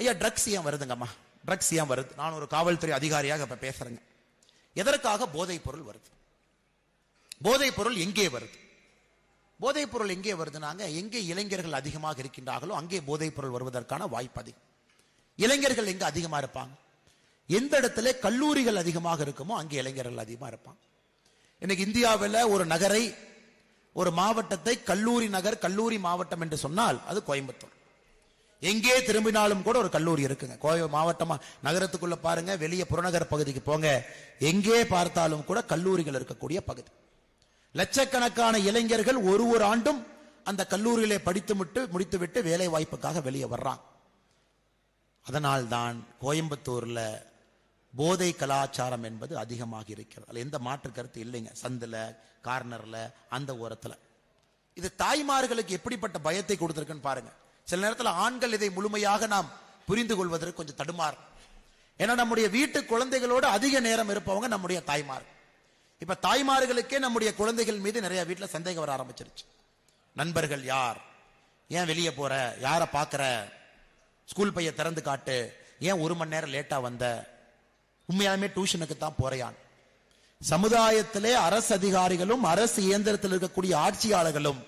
ஐயா ட்ரக்ஸ் ஏன் வருதுங்கம்மா? ட்ரக்ஸ் ஏன் வருது? நான் ஒரு காவல்துறை அதிகாரியாக இப்போ பேசுறேங்க. எதற்காக போதைப் பொருள் வருது? போதைப் பொருள் எங்கே வருது? போதைப் பொருள் எங்கே வருதுனாங்க எங்கே இளைஞர்கள் அதிகமாக இருக்கின்றார்களோ அங்கே போதைப் பொருள் வருவதற்கான வாய்ப்பு அதிகம். இளைஞர்கள் எங்கே அதிகமா இருப்பாங்க? எந்த இடத்துல கல்லூரிகள் அதிகமாக இருக்குமோ அங்கே இளைஞர்கள் அதிகமா இருப்பாங்க. இன்னைக்கு இந்தியாவில் ஒரு நகரை ஒரு மாவட்டத்தை கல்லூரி நகர் கல்லூரி மாவட்டம் என்று சொன்னால் அது கோயம்புத்தூர். எங்கே திரும்பினாலும் கூட ஒரு கல்லூரி இருக்குங்க. கோவை மாவட்டமா நகரத்துக்குள்ள பாருங்க வெளியே புறநகர் பகுதிக்கு போங்க. எங்கே பார்த்தாலும் கூட கல்லூரிகள் இருக்கக்கூடிய பகுதி. லட்சக்கணக்கான இளைஞர்கள் ஒரு ஒரு ஆண்டும் அந்த கல்லூரியிலே படித்துவிட்டு முடித்துவிட்டு வேலை வாய்ப்புக்காக வெளியே வர்றாங்க. அதனால்தான் கோயம்புத்தூர்ல போதை கலாச்சாரம் என்பது அதிகமாக இருக்கிறது. அதில் எந்த மாற்று கருத்து இல்லைங்க. சந்துல கார்னர்ல அந்த ஓரத்துல. இது தாய்மார்களுக்கு எப்படிப்பட்ட பயத்தை கொடுத்துருக்குன்னு பாருங்க. சில நேரத்தில் ஆண்கள் இதை முழுமையாக நாம் புரிந்து கொள்வதற்கு கொஞ்சம் தடுமாறு. ஏன்னா நம்முடைய வீட்டு குழந்தைகளோடு அதிக நேரம் இருப்பவங்க நம்முடைய தாய்மார். இப்ப தாய்மார்களுக்கே நம்முடைய குழந்தைகள் மீது நிறைய வீட்டில் சந்தேகம் வர ஆரம்பிச்சிருச்சு. நண்பர்கள் யார்? ஏன் வெளியே போற? யாரை பார்க்குற? ஸ்கூல் பைய திறந்து காட்டு. ஏன் ஒரு மணி நேரம் லேட்டா வந்த? உண்மையாலுமே டியூஷனுக்கு தான் போறையான். சமுதாயத்திலே அரசு அதிகாரிகளும் அரசு இயந்திரத்தில் இருக்கக்கூடிய ஆட்சியாளர்களும்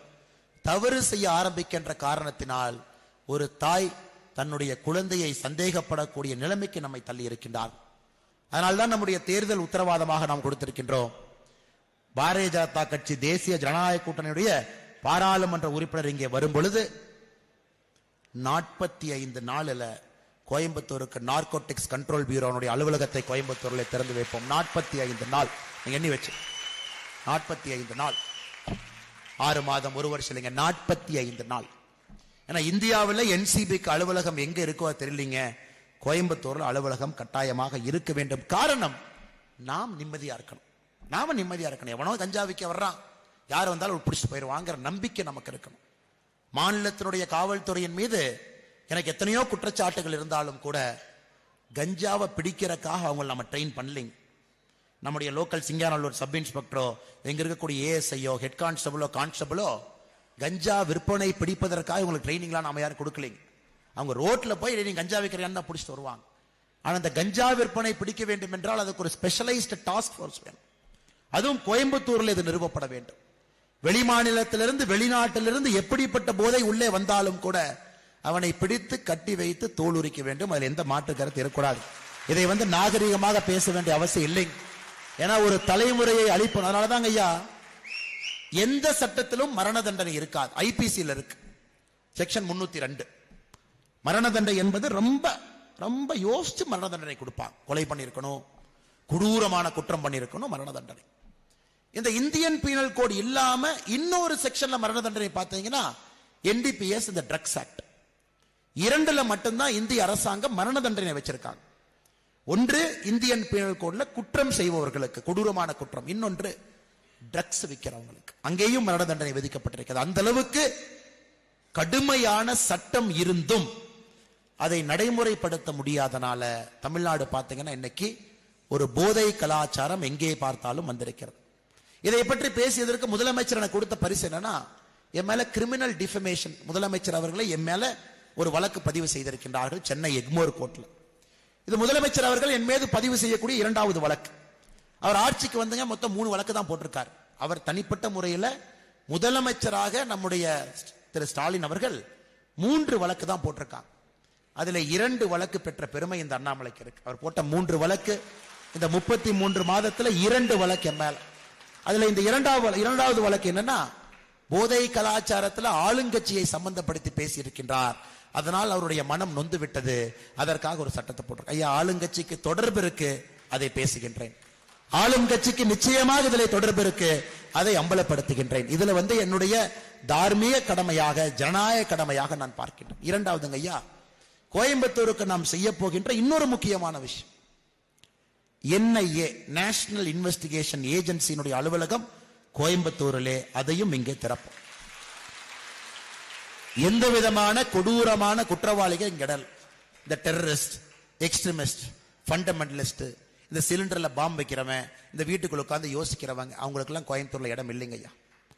தவறு செய்ய ஆரம்பிக்கின்ற காரணத்தினால் ஒரு தாய் தன்னுடைய குழந்தையை சந்தேகப்படக்கூடிய நிலைமைக்கு நம்மை தள்ளி இருக்கின்றார் அதனால்தான் நம்முடைய தேர்தல் உத்தரவாதமாக நாம் கொடுத்திருக்கின்றோம். பாரதிய ஜனதா கட்சி தேசிய ஜனநாயக கூட்டணியுடைய பாராளுமன்ற உறுப்பினர் இங்கே வரும் பொழுது நாற்பத்தி ஐந்து நாளில் கோயம்புத்தூருக்கு நார்கோட்டிக்ஸ் கண்ட்ரோல் பியூரோனுடைய அலுவலகத்தை கோயம்புத்தூரில் திறந்து வைப்போம். நாற்பத்தி ஐந்து நாள். நீங்க எண்ணி வச்சு. நாற்பத்தி ஐந்து நாள். ஆறு மாதம் ஒரு வருஷம் இல்லைங்க. நாற்பத்தி ஐந்து நாள். ஏன்னா இந்தியாவில் என்சிபிக்கு அலுவலகம் எங்க இருக்கோ தெரியலீங்க. கோயம்புத்தூர்ல அலுவலகம் கட்டாயமாக இருக்க வேண்டும். காரணம் நாம் நிம்மதியா இருக்கணும். நாம நிம்மதியா இருக்கணும். எவனோ கஞ்சா விற்க வர்றான். யார் வந்தாலும் பிடிச்சு போயிடுவாங்கிற நம்பிக்கை நமக்கு இருக்கணும். மாநிலத்தினுடைய காவல்துறையின் மீது எனக்கு எத்தனையோ குற்றச்சாட்டுகள் இருந்தாலும் கூட கஞ்சாவை பிடிக்கிறக்காக அவங்க நம்ம ட்ரெயின் பண்ணலைங்க. நம்முடைய லோக்கல் சிங்கானல்லூர் சப் இன்ஸ்பெக்டரோ எங்க இருக்கக்கூடிய ஏஎஸ்ஐயோ ஹெட் கான்ஸ்டபிளோ கான்ஸ்டபிளோ கஞ்சா விற்பனை பிடிப்பதற்காக உங்களுக்கு ட்ரைனிங்லாம் நாம யாரும் கொடுக்கலைங்க. அவங்க ரோட்ல போய் நீங்க கஞ்சா விற்கிறேன்னு தான் பிடிச்சிட்டு வருவாங்க. ஆனா அந்த கஞ்சா விற்பனை பிடிக்க வேண்டும் என்றால் அதுக்கு ஒரு ஸ்பெஷலைஸ்டு டாஸ்க் ஃபோர்ஸ் வேணும். அதுவும் கோயம்புத்தூர்ல இது நிறுவப்பட வேண்டும். வெளிமாநிலத்திலிருந்து வெளிநாட்டிலிருந்து எப்படிப்பட்ட போதை உள்ளே வந்தாலும் கூட அவனை பிடித்து கட்டி வைத்து தோல் உரிக்க வேண்டும். அதில் எந்த மாற்று கருத்து இருக்கக்கூடாது. இதை வந்து நாகரிகமாக பேச வேண்டிய அவசியம் இல்லைங்க. ஏன்னா ஒரு தலைமுறையை அழிப்போம். அதனாலதாங்க ஐயா எந்த சட்டத்திலும் மரண தண்டனை இருக்காது. ஐபிசியில் இருக்கு. செக்ஷன் முன்னூத்தி ரெண்டு. மரண தண்டனை என்பது ரொம்ப ரொம்ப யோசிச்சு மரண தண்டனை கொடுப்பாங்க. கொலை பண்ணியிருக்கணும். கொடூரமான குற்றம் பண்ணியிருக்கணும் மரண தண்டனை. இந்த இந்தியன் பீனல் கோட் இல்லாம இன்னொரு செக்ஷன்ல மரண தண்டனை பார்த்தீங்கன்னா என்டிபிஎஸ் இந்த ட்ரக்ஸ் ஆக்ட் இரண்டுல மட்டும்தான் இந்திய அரசாங்கம் மரண தண்டனை வச்சிருக்காங்க. ஒன்று இந்தியன் பீனல் கோட்ல குற்றம் செய்பவர்களுக்கு கொடூரமான குற்றம். இன்னொன்று ட்ரக்ஸ் விற்கிறவங்களுக்கு அங்கேயும் மரண தண்டனை விதிக்கப்பட்டிருக்கிறது. அந்த அளவுக்கு கடுமையான சட்டம் இருந்தும் அதை நடைமுறைப்படுத்த முடியாதனால தமிழ்நாடு பார்த்தீங்கன்னா இன்னைக்கு ஒரு போதை கலாச்சாரம் எங்கே பார்த்தாலும் வந்திருக்கிறது. இதை பற்றி பேசியதற்கு முதலமைச்சர் எனக்கு கொடுத்த பரிசு என்னன்னா என் மேல கிரிமினல் டிஃபமேஷன் முதலமைச்சர் அவர்களை என் மேல ஒரு வழக்கு பதிவு செய்திருக்கின்றார்கள் சென்னை எக்மோர் கோர்ட்ல. இது முதலமைச்சர் அவர்கள் என் மீது பதிவு செய்யக்கூடிய இரண்டாவது வழக்கு. அவர் ஆட்சிக்கு வந்துங்க மொத்தம் மூணு வழக்கு தான் போட்டிருக்கார். அவர் தனிப்பட்ட முறையில் முதலமைச்சராக நம்முடைய திரு ஸ்டாலின் அவர்கள் மூன்று வழக்கு தான் போட்டிருக்காங்க. அதுல இரண்டு வழக்கு பெற்ற பெருமை இந்த அண்ணாமலைக்கு இருக்கு. அவர் போட்ட மூன்று வழக்கு இந்த முப்பத்தி மூன்று மாதத்துல இரண்டு வழக்கு மேல. அதுல இந்த இரண்டாவது இரண்டாவது வழக்கு என்னன்னா போதை கலாச்சாரத்துல ஆளுங்கட்சியை சம்பந்தப்படுத்தி பேசி இருக்கின்றார் அதனால் அவருடைய மனம் நொந்து விட்டது. அதற்காக ஒரு சட்டத்தை போட்டிருக்க ஐயா ஆளுங்கட்சிக்கு தொடர்பு இருக்கு. அதை பேசுகின்றேன். ஆளும் கட்சிக்கு நிச்சயமாக இதில் தொடர்பு இருக்கு. அதை அம்பலப்படுத்துகின்றேன். இதுல வந்து என்னுடைய தார்மீக கடமையாக ஜனநாயக கடமையாக நான் பார்க்கின்றேன். இரண்டாவதுங்க ஐயா கோயம்புத்தூருக்கு நாம் செய்ய போகின்ற இன்னொரு முக்கியமான விஷயம். என்ஐஏ நேஷனல் இன்வெஸ்டிகேஷன் ஏஜென்சியினுடைய அலுவலகம் கோயம்புத்தூரிலே அதையும் இங்கே திறப்போம். எந்த விதமான கொடூரமான குற்றவாளிகள் இங்கிடல் இந்த டெரரிஸ்ட் எக்ஸ்ட்ரீமிஸ்ட் ஃபண்டமெண்டலிஸ்ட் இந்த சிலிண்டர்ல பாம்பு வைக்கிறவன் இந்த வீட்டுக்குள்ள உட்கார்ந்து யோசிக்கிறவங்க அவங்களுக்கெல்லாம் கோயம்புத்தூர்ல இடம் இல்லைங்க ஐயா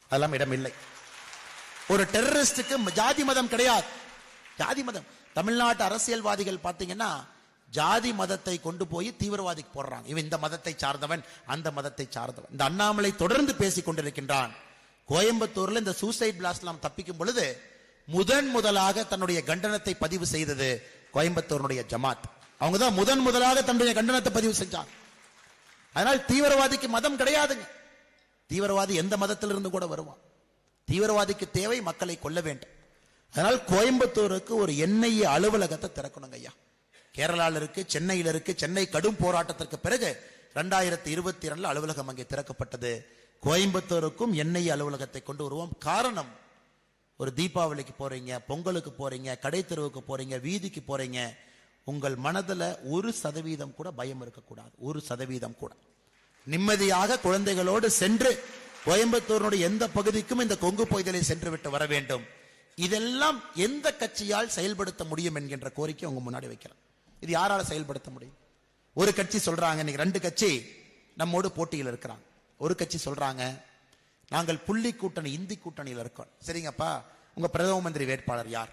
அதெல்லாம் இடம் இல்லை. ஒரு டெரரிஸ்டுக்கு ஜாதி மதம் கிடையாது. ஜாதி மதம். தமிழ்நாட்டு அரசியல்வாதிகள் பார்த்தீங்கன்னா ஜாதி மதத்தை கொண்டு போய் தீவிரவாதிக்கு போடுறாங்க. இவன் இந்த மதத்தை சார்ந்தவன் அந்த மதத்தை சார்ந்தவன். இந்த அண்ணாமலை தொடர்ந்து பேசிக் கொண்டிருக்கின்றான். கோயம்புத்தூர்ல இந்த சூசைட் பிளாஸ்ட்லாம் தப்பிக்கும் பொழுது முதன் முதலாக தன்னுடைய கண்டனத்தை பதிவு செய்தது கோயம்புத்தூருடைய ஜமாத். அவங்க தான் முதன் முதலாக தன்னுடைய கண்டனத்தை பதிவு செஞ்சாங்க. அதனால் தீவிரவாதிக்கு மதம் கிடையாதுங்க. தீவிரவாதி எந்த மதத்திலிருந்து கூட வருவான். தீவிரவாதிக்கு தேவை மக்களை கொல்ல வேண்டும். அதனால் கோயம்புத்தூருக்கு ஒரு எண்ணெய் அலுவலகத்தை திறக்கணுங்க ஐயா. கேரளால இருக்கு சென்னையில் இருக்கு சென்னை கடும் போராட்டத்திற்கு பிறகு ரெண்டாயிரத்தி இருபத்தி இரண்டுல அலுவலகம் அங்கே திறக்கப்பட்டது. கோயம்புத்தூருக்கும் எண்ணெய் அலுவலகத்தை கொண்டு வருவோம். காரணம் ஒரு தீபாவளிக்கு போறீங்க பொங்கலுக்கு போறீங்க கடை தெருவுக்கு போறீங்க வீதிக்கு போறீங்க உங்கள் மனதுல ஒரு சதவீதம் கூட பயம் இருக்கக்கூடாது. ஒரு சதவீதம் கூட. நிம்மதியாக குழந்தைகளோடு சென்று கோயம்புத்தூருடைய எந்த பகுதிக்கும் இந்த கொங்கு பகுதியிலே சென்று விட்டு வர வேண்டும். இதெல்லாம் எந்த கட்சியால் செயல்படுத்த முடியும் என்கின்ற கோரிக்கை உங்க முன்னாடி வைக்கிறேன். இது யாரால செயல்படுத்த முடியும்? ஒரு கட்சி சொல்றாங்க இன்னைக்கு ரெண்டு கட்சி நம்மோடு போட்டியில் இருக்கிறாங்க. ஒரு கட்சி சொல்றாங்க நாங்கள் புள்ளி கூட்டணி இந்தி கூட்டணியில் இருக்கோம். சரிங்கப்பா உங்க பிரதம மந்திரி வேட்பாளர் யார்?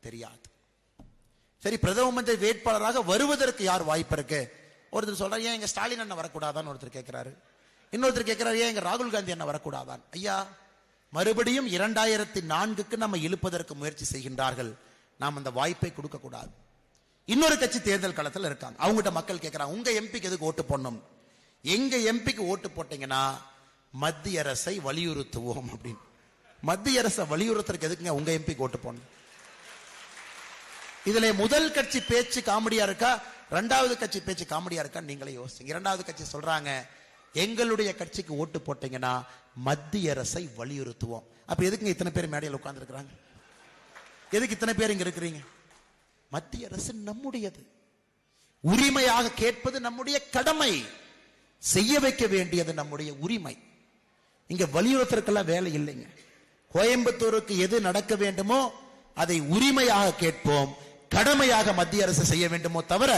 தெரியாது. சரி பிரதம மந்திரி வேட்பாளராக வருவதற்கு யார் வாய்ப்பு இருக்கு? ஒருத்தர் சொல்றாரு ஏன் எங்க ஸ்டாலின் அண்ணன் வரக்கூடாதான்னு ஒருத்தர் கேட்கிறாரு இன்னொருத்தர் கேட்கிறாரு ஏன் எங்க ராகுல் காந்தி அண்ணன் வரக்கூடாதான்? ஐயா மறுபடியும் இரண்டாயிரத்தி நான்குக்கு நம்ம இழுப்பதற்கு முயற்சி செய்கின்றார்கள். நாம் அந்த வாய்ப்பை கொடுக்க கூடாது இன்னொரு கட்சி தேர்தல் களத்தில் இருக்காங்க. அவங்ககிட்ட மக்கள் கேட்கிறாங்க உங்க எம்பிக்கு எதுக்கு ஓட்டு போடணும்? எங்க எம்பிக்கு ஓட்டு போட்டீங்கன்னா மத்திய அரசை வலியுறுத்துவோம் அப்படின்னு. மத்திய அரசை வலியுறுத்துறதுக்கு எதுக்குங்க உங்க எம்பிக்கு ஓட்டு போடணும்? இதுல முதல் கட்சி பேச்சு காமெடியா இருக்கா? ரெண்டாவது கட்சி பேச்சு காமெடியா இருக்கா நீங்களே யோசிங்க. இரண்டாவது கட்சி சொல்றாங்க எங்களுடைய கட்சிக்கு ஓட்டு போட்டீங்கன்னா மத்திய அரசை வலியுறுத்துவோம். அப்ப எதுக்குங்க இத்தனை பேர் மேடையில் உட்கார்ந்துருக்கிறாங்க? எதுக்கு இத்தனை பேர் இங்க இருக்கிறீங்க? மத்திய அரசு நம்முடையது. உரிமையாக கேட்பது நம்முடைய கடமை. செய்ய வைக்க வேண்டியது நம்முடைய உரிமை. இங்க வலியுறுத்தறதுக்கெல்லாம் வேலை இல்லைங்க. கோயம்புத்தூருக்கு எது நடக்க வேண்டுமோ அதை உரிமையாக கேட்போம். கடமையாக மத்திய அரசு செய்ய வேண்டுமோ தவிர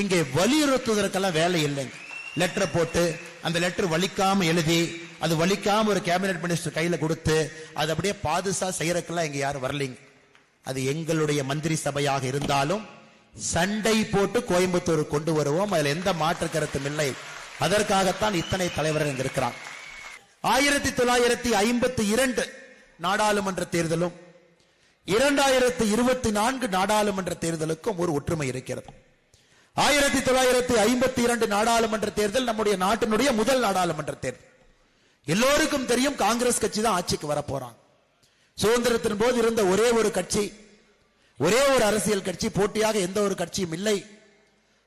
இங்கே வலியுறுத்துவதற்கெல்லாம் வேலை இல்லைங்க லெட்டர் போட்டு அந்த லெட்டர் வலிக்காம எழுதி அது வலிக்காம ஒரு கேபினெட் மினிஸ்டர் கையில கொடுத்து அது அப்படியே பாதுசா செய்யறதுக்கெல்லாம் இங்க யாரும் வரலைங்க. அது எங்களுடைய மந்திரி சபையாக இருந்தாலும் சண்டை போட்டு கோயம்புத்தூர் கொண்டு வருவோம். அதுல எந்த மாற்று கருத்தும் இல்லை. அதற்காகத்தான் இத்தனை தலைவர்கள் இங்க இருக்கிறான் ஆயிரத்தி தொள்ளாயிரத்தி ஐம்பத்தி இரண்டு நாடாளுமன்ற தேர்தலும் இரண்டாயிரத்தி இருபத்தி நான்கு நாடாளுமன்ற தேர்தலுக்கும் ஒரு ஒற்றுமை இருக்கிறது. ஆயிரத்தி தொள்ளாயிரத்தி ஐம்பத்தி இரண்டு நாடாளுமன்ற தேர்தல் நம்முடைய நாட்டினுடைய முதல் நாடாளுமன்ற தேர்தல். எல்லோருக்கும் தெரியும் காங்கிரஸ் கட்சி தான் ஆட்சிக்கு வரப்போறாங்க. சுதந்திரத்தின் போது இருந்த ஒரே ஒரு கட்சி ஒரே ஒரு அரசியல் கட்சி போட்டியாக எந்த ஒரு கட்சியும் இல்லை.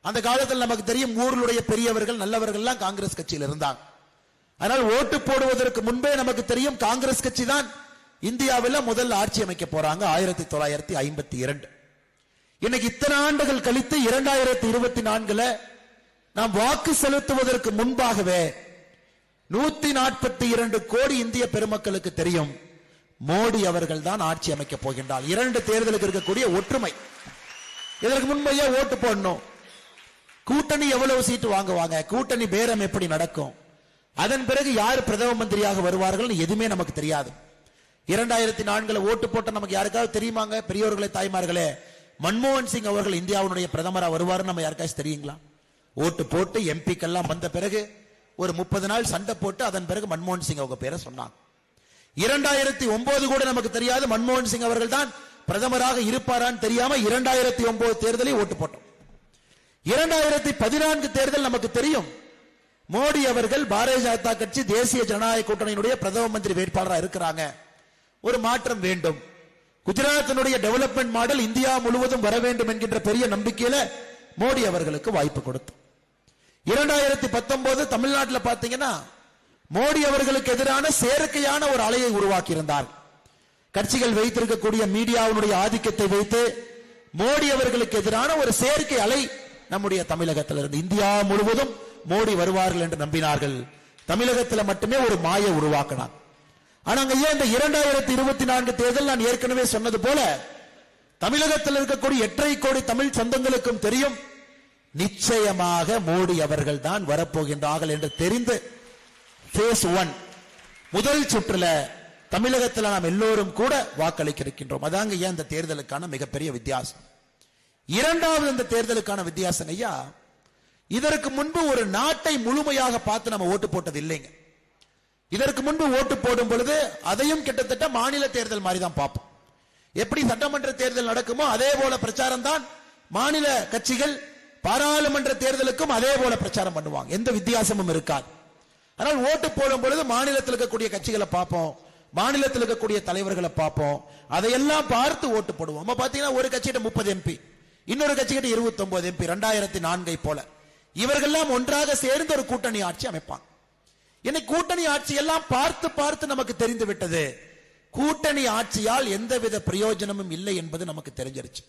அந்த காலத்தில் நமக்கு தெரியும் ஊருடைய பெரியவர்கள் நல்லவர்கள்லாம் காங்கிரஸ் கட்சியில் இருந்தாங்க. ஆனால் ஓட்டு போடுவதற்கு முன்பே நமக்கு தெரியும் காங்கிரஸ் கட்சி தான் இந்தியாவில் முதல் ஆட்சி அமைக்க போறாங்க ஆயிரத்தி தொள்ளாயிரத்தி ஐம்பத்தி இரண்டு. இன்னைக்கு இத்தனை ஆண்டுகள் கழித்து இரண்டாயிரத்தி இருபத்தி நான்குல நாம் வாக்கு செலுத்துவதற்கு முன்பாகவே நூத்தி நாற்பத்தி இரண்டு கோடி இந்திய பெருமக்களுக்கு தெரியும் மோடி அவர்கள் தான் ஆட்சி அமைக்க போகின்றார். இரண்டு தேர்தலுக்கு இருக்கக்கூடிய ஒற்றுமை. இதற்கு முன்பையே ஓட்டு போடணும். கூட்டணி எவ்வளவு சீட்டு வாங்குவாங்க? கூட்டணி பேரம் எப்படி நடக்கும்? அதன் பிறகு யார் பிரதம மந்திரியாக வருவார்கள் எதுவுமே நமக்கு தெரியாது. இரண்டாயிரத்தி நான்குல ஓட்டு போட்ட நமக்கு யாருக்காவது தெரியுமாங்க? பெரியவர்களே தாய்மார்களே மன்மோகன் சிங் அவர்கள் இந்தியாவுடைய பிரதமராக வருவார்னு நம்ம யாருக்காச்சும் தெரியுங்களா? ஓட்டு போட்டு எம்பிக்கெல்லாம் வந்த பிறகு ஒரு முப்பது நாள் சண்டை போட்டு அதன் பிறகு மன்மோகன் சிங் அவங்க பேரை சொன்னாங்க. இரண்டாயிரத்தி ஒன்பது கூட நமக்கு தெரியாது மன்மோகன் சிங் அவர்கள் தான் பிரதமராக இருப்பாரான்னு தெரியாம இரண்டாயிரத்தி ஒன்பது தேர்தலில் ஓட்டு போட்டோம். இரண்டாயிரத்தி பதினான்கு தேர்தல் நமக்கு தெரியும். மோடி அவர்கள் பாரதிய ஜனதா கட்சி தேசிய ஜனநாயக கூட்டணியினுடைய பிரதம மந்திரி வேட்பாளராக இருக்கிறாங்க. ஒரு மாற்றம் வேண்டும். குஜராத்தினுடைய டெவலப்மெண்ட் மாடல் இந்தியா முழுவதும் வர வேண்டும் என்கின்ற பெரிய நம்பிக்கையில மோடி அவர்களுக்கு வாய்ப்பு கொடுத்தோம் இரண்டாயிரத்தி பத்தொன்பது தமிழ்நாட்டில் பார்த்தீங்கன்னா மோடி அவர்களுக்கு எதிரான செயற்கையான ஒரு அலையை உருவாக்கி இருந்தார் கட்சிகள் வைத்திருக்கக்கூடிய மீடியாவினுடைய ஆதிக்கத்தை வைத்து மோடி அவர்களுக்கு எதிரான ஒரு செயற்கை அலை நம்முடைய தமிழகத்தில் இருந்து இந்தியா முழுவதும் மோடி வருவார்கள் என்று நம்பினார்கள். தமிழகத்தில் மட்டுமே ஒரு மாயை உருவாக்கினார். ஆனா அங்க ஏன் இந்த இரண்டாயிரத்தி இருபத்தி நான்கு தேர்தல் நான் ஏற்கனவே சொன்னது போல தமிழகத்தில் இருக்கக்கூடிய எட்டரை கோடி தமிழ் சொந்தங்களுக்கும் தெரியும். நிச்சயமாக மோடி அவர்கள் தான் வரப்போகின்றார்கள் என்று தெரிந்து பேஸ் ஒன் முதல் சுற்றுல தமிழகத்தில் நாம் எல்லோரும் கூட வாக்களிக்க இருக்கின்றோம் அதாங்க ஏன் இந்த தேர்தலுக்கான மிகப்பெரிய வித்தியாசம்? இரண்டாவது இந்த தேர்தலுக்கான வித்தியாசம் ஐயா இதற்கு முன்பு ஒரு நாட்டை முழுமையாக பார்த்து நம்ம ஓட்டு போட்டது இல்லைங்க. இதற்கு முன்பு ஓட்டு போடும் பொழுது அதையும் கிட்டத்தட்ட மாநில தேர்தல் மாதிரி தான் பார்ப்போம். எப்படி சட்டமன்ற தேர்தல் நடக்குமோ அதே போல பிரச்சாரம் தான் மாநில கட்சிகள் பாராளுமன்ற தேர்தலுக்கும் அதே போல பிரச்சாரம் பண்ணுவாங்க. எந்த வித்தியாசமும் இருக்காது. ஆனால் ஓட்டு போடும் பொழுது மாநிலத்தில் இருக்கக்கூடிய கட்சிகளை பார்ப்போம். மாநிலத்தில் இருக்கக்கூடிய தலைவர்களை பார்ப்போம். அதையெல்லாம் பார்த்து ஓட்டு போடுவோம். நம்ம பார்த்தீங்கன்னா ஒரு கட்சியிட்ட முப்பது எம்பி இன்னொரு கட்சிகிட்ட இருபத்தி ஒன்பது எம்பி ரெண்டாயிரத்தி நான்கை போல. இவர்கள்லாம் ஒன்றாக சேர்ந்து ஒரு கூட்டணி ஆட்சி அமைப்பாங்க. இன்னைக்கு கூட்டணி ஆட்சி எல்லாம் பார்த்து பார்த்து நமக்கு தெரிந்து விட்டது. கூட்டணி ஆட்சியால் எந்தவித பிரயோஜனமும் இல்லை என்பது நமக்கு தெரிஞ்சிருச்சு.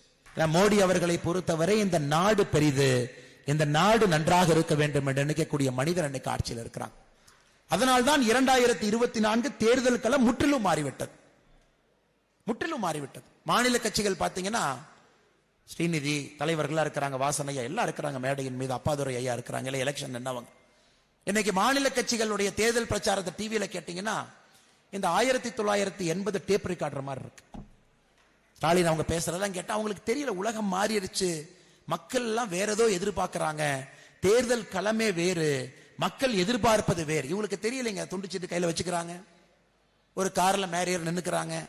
மோடி அவர்களை பொறுத்தவரை இந்த நாடு பெரிது இந்த நாடு நன்றாக இருக்க வேண்டும் என்று நினைக்கக்கூடிய மனிதர் அன்னைக்கு ஆட்சியில் இருக்கிறாங்க அதனால்தான் இரண்டாயிரத்தி இருபத்தி நான்கு தேர்தல் களம் முற்றிலும் மாறிவிட்டது. முற்றிலும் மாறிவிட்டது. மாநில கட்சிகள் பார்த்தீங்கன்னா ஸ்ரீநிதி தலைவர்களா இருக்கிறாங்க வாசனையா எல்லாம் இருக்கிறாங்க மேடையின் மீது அப்பாதுரை ஐயா இருக்கிறாங்க இல்லை எலெக்ஷன் என்னவங்க இன்னைக்கு மாநில கட்சிகளுடைய தேர்தல் பிரச்சாரத்தை டிவியில கேட்டீங்கன்னா இந்த ஆயிரத்தி தொள்ளாயிரத்தி எண்பது டேப் ரெக்கார்டர் மாதிரி இருக்கு. ஸ்டாலின் அவங்க பேசுறதெல்லாம் கேட்டா அவங்களுக்கு தெரியல உலகம் மாறிடுச்சு. மக்கள் எல்லாம் வேற ஏதோ எதிர்பார்க்கிறாங்க. தேர்தல் களமே வேறு. மக்கள் எதிர்பார்ப்பது வேறு. இவங்களுக்கு தெரியலைங்க துண்டிச்சிட்டு கையில வச்சுக்கிறாங்க. ஒரு கார்ல மேரியர் நின்னுக்கிறாங்க.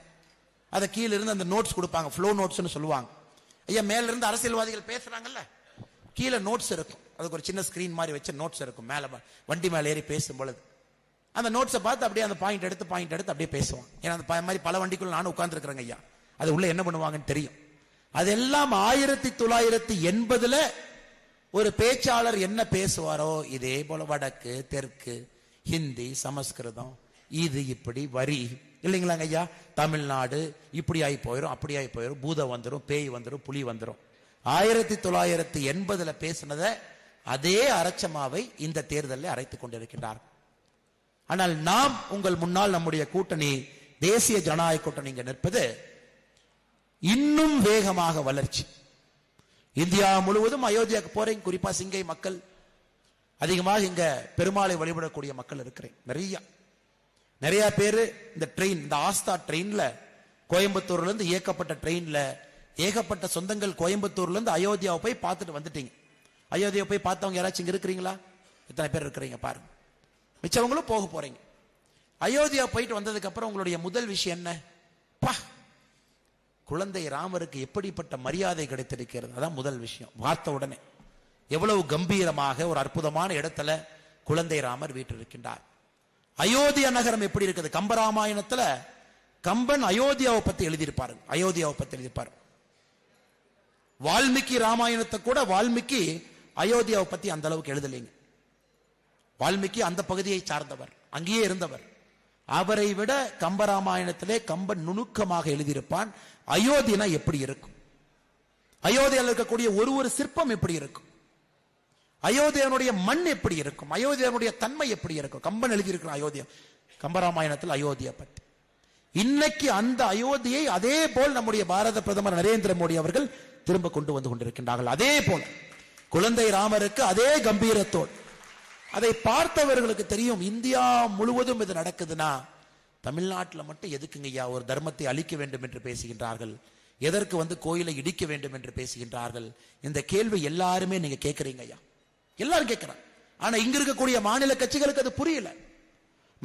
அதை கீழ இருந்து அந்த நோட்ஸ் கொடுப்பாங்க. ஃப்ளோ நோட்ஸ்னு சொல்லுவாங்க. ஐயா மேல இருந்து அரசியல்வாதிகள் பேசுறாங்கல்ல? கீழே நோட்ஸ் இருக்கும். அதுக்கு ஒரு சின்ன ஸ்கிரீன் மாதிரி வச்ச நோட்ஸ் இருக்கும். மேலே வண்டி மேலே ஏறி பேசும் பொழுது அந்த நோட்ஸை பார்த்து அப்படியே அந்த பாயிண்ட் எடுத்து பாயிண்ட் எடுத்து அப்படியே பேசுவான். ஏன்னா அந்த ப- மாதிரி பல வண்டிக்குள்ள நானும் உட்கார்ந்துருக்கிறேங்க ஐயா. அது உள்ள என்ன பண்ணுவாங்கன்னு தெரியும். அதெல்லாம் ஆயிரத்தி தொள்ளாயிரத்தி எண்பதுல ஒரு பேச்சாளர் என்ன பேசுவாரோ இதே போல வடக்கு தெற்கு ஹிந்தி சமஸ்கிருதம் இது இப்படி வரி. இல்லைங்களாங்க ஐயா? தமிழ்நாடு இப்படி ஆகி போயிடும் அப்படி ஆகி போயிடும் பூதம் வந்துடும் பேய் வந்துடும் புலி வந்துடும் ஆயிரத்தி தொள்ளாயிரத்தி எண்பதுல பேசினத அதே அரைச்சமாவை இந்த தேர்தலில் அரைத்துக் கொண்டிருக்கின்றார். ஆனால் நாம் உங்கள் முன்னால் நம்முடைய கூட்டணி தேசிய ஜனநாயக கூட்டணி இங்க நிற்பது இன்னும் வேகமாக வளர்ச்சி. இந்தியா முழுவதும் அயோத்தியாவுக்கு போறேன் குறிப்பா சிங்கை மக்கள் அதிகமாக இங்க பெருமாளை வழிபடக்கூடிய மக்கள் இருக்கிறேன் நிறைய. நிறைய பேர் இந்த ட்ரெயின் இந்த ஆஸ்தா ட்ரெயின்ல கோயம்புத்தூர்ல இருந்து இயக்கப்பட்ட ட்ரெயின்ல ஏகப்பட்ட சொந்தங்கள் கோயம்புத்தூர்ல இருந்து அயோத்தியாவை போய் பார்த்துட்டு வந்துட்டீங்க. அயோத்தியாவை போய் பார்த்தவங்க யாராச்சும் இங்க இருக்கிறீங்களா? இத்தனை பேர் இருக்கிறீங்க பாருங்க. மிச்சவங்களும் போக போறீங்க. அயோத்தியா போயிட்டு வந்ததுக்கு அப்புறம் உங்களுடைய முதல் விஷயம் என்ன? பா! குழந்தை ராமருக்கு எப்படிப்பட்ட மரியாதை கிடைத்திருக்கிறது? அதான் முதல் விஷயம். பார்த்த உடனே எவ்வளவு கம்பீரமாக ஒரு அற்புதமான இடத்துல குழந்தை ராமர் வீற்றிருக்கின்றார் அயோத்தியா நகரம் எப்படி இருக்குது? கம்பராமாயணத்துல கம்பன் அயோத்தியாவை பத்தி எழுதியிருப்பாரு அயோத்தியாவை பத்தி எழுதியிருப்பாரு. வால்மீகி ராமாயணத்தை கூட வால்மீகி அயோத்தியாவை பத்தி அந்த அளவுக்கு எழுதலைங்க. வால்மீகி அந்த பகுதியை சார்ந்தவர் அங்கேயே இருந்தவர். அவரை விட கம்பராமாயணத்திலே கம்பன் நுணுக்கமாக எழுதியிருப்பான். அயோத்தியனா எப்படி இருக்கும்? அயோத்தியாவில் இருக்கக்கூடிய ஒரு ஒரு சிற்பம் எப்படி இருக்கும்? அயோத்தியனுடைய மண் எப்படி இருக்கும்? அயோத்தியனுடைய தன்மை எப்படி இருக்கும்? கம்பன் எழுதியிருக்கிற அயோத்தியா கம்பராமாயணத்தில் அயோத்தியா பத்தி இன்னைக்கு அந்த அயோத்தியை அதே போல் நம்முடைய பாரத பிரதமர் நரேந்திர மோடி அவர்கள் திரும்ப கொண்டு வந்து கொண்டிருக்கின்றார்கள். அதே போல் குழந்தை ராமருக்கு அதே கம்பீரத்தோடு அதை பார்த்தவர்களுக்கு தெரியும் இந்தியா முழுவதும் இது நடக்குதுன்னா தமிழ்நாட்டில் மட்டும் எதுக்குங்க ஐயா ஒரு தர்மத்தை அழிக்க வேண்டும் என்று பேசுகின்றார்கள்? எதற்கு வந்து கோயிலை இடிக்க வேண்டும் என்று பேசுகின்றார்கள்? இந்த கேள்வி எல்லாருமே நீங்க கேட்கறீங்க ஐயா. எல்லாரும் கேட்கிறாங்க ஆனா இங்க இருக்கக்கூடிய மாநில கட்சிகளுக்கு அது புரியல.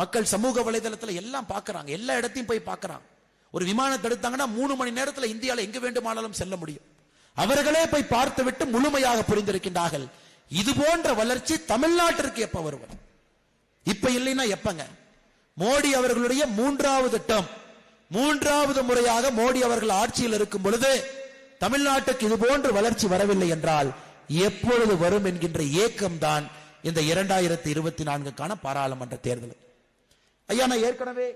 மக்கள் சமூக வலைதளத்தில் எல்லாம் பார்க்கறாங்க எல்லா இடத்தையும் போய் பார்க்கறாங்க ஒரு விமானத்தை எடுத்தாங்கன்னா மூணு மணி நேரத்தில் இந்தியாவில் எங்க வேண்டுமானாலும் செல்ல முடியும். அவர்களே போய் பார்த்துவிட்டு முழுமையாக புரிந்திருக்கின்றார்கள். இது போன்ற வளர்ச்சி தமிழ்நாட்டிற்கு எப்ப வருவது? இப்ப இல்லைன்னா எப்பங்க? மோடி அவர்களுடைய மூன்றாவது டேர்ம் மூன்றாவது முறையாக மோடி அவர்கள் ஆட்சியில் இருக்கும் பொழுது தமிழ்நாட்டுக்கு இது போன்ற வளர்ச்சி வரவில்லை என்றால் எப்பொழுது வரும் என்கின்ற ஏக்கம்தான் இந்த இரண்டாயிரத்தி இருபத்தி நான்குக்கான பாராளுமன்ற தேர்தல். ஐயா நான் ஏற்கனவே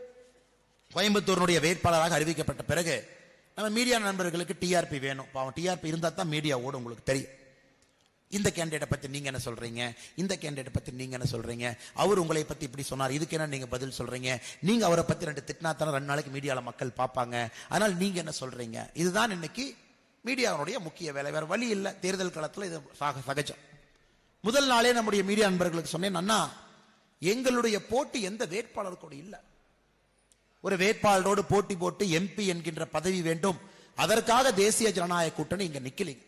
கோயம்புத்தூருடைய வேட்பாளராக அறிவிக்கப்பட்ட பிறகு நம்ம மீடியா நண்பர்களுக்கு டிஆர்பி வேணும். பாவம் டிஆர்பி இருந்தால் தான் மீடியா ஓடும் உங்களுக்கு தெரியும். இந்த கேண்டிடேட்டை பற்றி நீங்கள் என்ன சொல்கிறீங்க இந்த கேண்டிடேட்டை பற்றி நீங்கள் என்ன சொல்கிறீங்க அவர் உங்களை பற்றி இப்படி சொன்னார். இதுக்கு என்ன நீங்கள் பதில் சொல்கிறீங்க நீங்கள் அவரை பற்றி ரெண்டு திட்டினா தானே ரெண்டு நாளைக்கு மீடியாவில் மக்கள் பார்ப்பாங்க. அதனால் நீங்கள் என்ன சொல்கிறீங்க இதுதான் இன்னைக்கு மீடியாவுடைய முக்கிய வேலை. வேறு வழி இல்லை. தேர்தல் காலத்தில் இது சக- சகஜம். முதல் நாளே நம்முடைய மீடியா நண்பர்களுக்கு சொன்னேன் அண்ணா எங்களுடைய போட்டி எந்த வேட்பாளர் கூட இல்லை. ஒரு வேட்பாளரோடு போட்டி போட்டு எம்பி என்கின்ற பதவி வேண்டும். அதற்காக தேசிய ஜனநாயக கூட்டணி இங்க நிக்கலீங்க.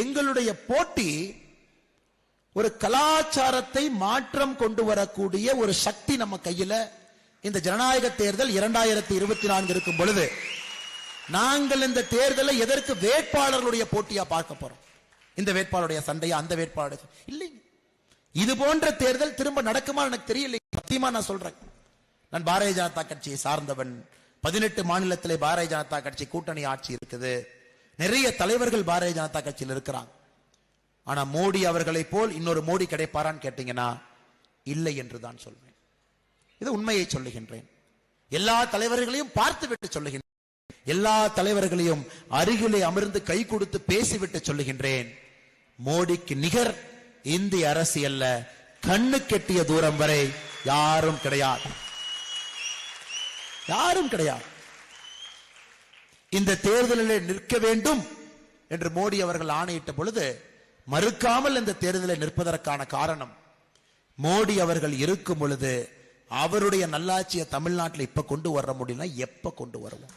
எங்களுடைய போட்டி ஒரு கலாச்சாரத்தை மாற்றம் கொண்டு வரக்கூடிய ஒரு சக்தி நம்ம கையில. இந்த ஜனநாயக தேர்தல் இரண்டாயிரத்தி இருபத்தி நான்கு இருக்கும் பொழுது நாங்கள் இந்த தேர்தலை எதற்கு வேட்பாளர்களுடைய போட்டியா பார்க்க போறோம்? இந்த வேட்பாளருடைய சண்டையா அந்த வேட்பாளருடைய இல்லைங்க. இது போன்ற தேர்தல் திரும்ப நடக்குமா எனக்கு தெரியல சத்தியமா நான் சொல்றேன். நான் பாரதிய ஜனதா கட்சியை சார்ந்தவன். பதினெட்டு மாநிலத்திலே பாரதிய ஜனதா கட்சி கூட்டணி ஆட்சி இருக்குது. நிறைய தலைவர்கள் பாரதிய ஜனதா கட்சியில் இருக்கிறாங்க. ஆனா மோடி அவர்களை போல் இன்னொரு மோடி கிடைப்பாரான்னு கேட்டீங்கன்னா இல்லை என்று தான் சொல்வேன். இது உண்மையை சொல்லுகின்றேன். எல்லா தலைவர்களையும் பார்த்துவிட்டு சொல்லுகின்றேன். எல்லா தலைவர்களையும் அருகிலே அமர்ந்து கை கொடுத்து பேசிவிட்டு சொல்லுகின்றேன். மோடிக்கு நிகர் இந்திய அரசியல்ல கண்ணு கெட்டிய தூரம் வரை யாரும் கிடையாது. யாரும் கிடையாது. இந்த தேர்தலில் நிற்க வேண்டும் என்று மோடி அவர்கள் ஆணையிட்ட பொழுது மறுக்காமல் இந்த தேர்தலை நிற்பதற்கான காரணம் மோடி அவர்கள் இருக்கும் பொழுது அவருடைய நல்லாட்சியை தமிழ்நாட்டில் இப்ப கொண்டு வர முடியல எப்ப கொண்டு வருவோம்?